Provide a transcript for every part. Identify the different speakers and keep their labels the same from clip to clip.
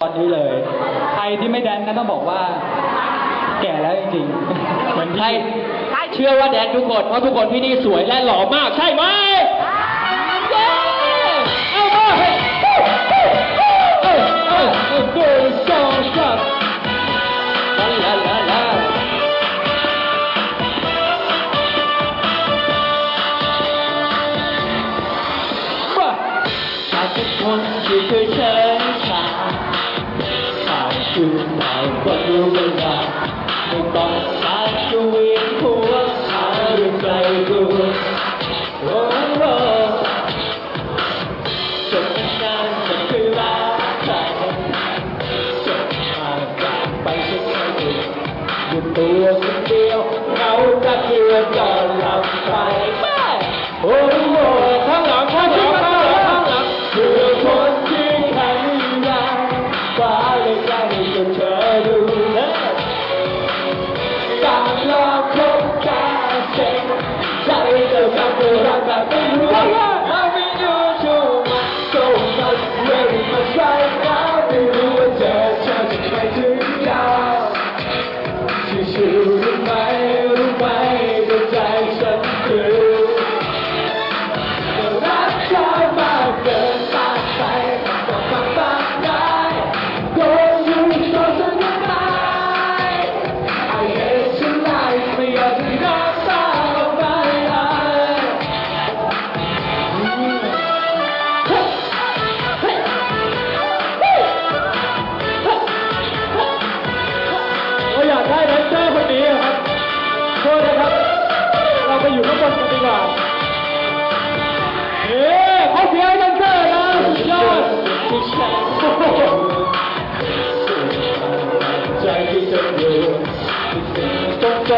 Speaker 1: ตอนนี้เลย ใครที่ไม่แดนนั้นต้องบอกว่า แก่แล้วจริงๆเหมือน
Speaker 2: ใช่
Speaker 1: พี่
Speaker 2: เชื่อว่าแดนทุกคนเพราะทุกคนที่นี่สวยและหล่อมากใช่ไหมเย้เอามาเฮ้ยเอ้ยเอ้ยเอ้ยเอ้ยเอ้ยเอ้ยสองสามลาลาลาลาว่าหากเป็นคนที่เคยเชิญ ต้องหาชีวิตหัวหาเรื่องไกลตัวโอ้โหจบไม่นานคือรักใครจบมาจากไปสักครั้งหนึ่งอยู่ตัวคนเดียวเหงาจะเพื่อนก็หลับไปแม่โอ้โหข้งหลังข้ง เ Thank you.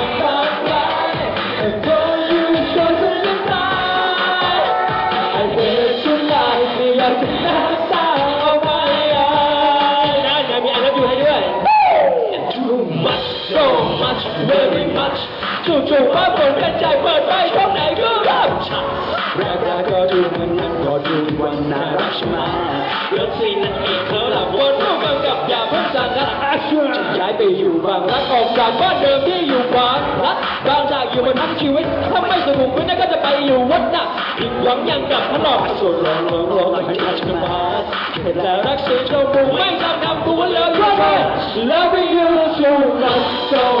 Speaker 2: จู่ๆว่าเปิดกันใจเปิดไปช่องไหนก็รับแรกๆก็ดูเหมือนนั้นก็ดูวันน่ารักใช่ไหมเลิฟซีนนั่นเองเธอหลับวนร่วมกันกับอย่าเพิ่งสั่นนะอาชัวจะย้ายไปอยู่บางรักออกจากบ้านเดิมที่อยู่บางรักบางจากอยู่มาทั้งชีวิตถ้าไม่สนุกก็น่าก็จะไปอยู่วัดน่ะผิดหวังยังกับพนอกส่วนลองลองลองไม่ทัชกันมาเห็นแล้วรักเสียชมพูไม่ทำทำกูเหลือเกิน Loving you so much so much very much right now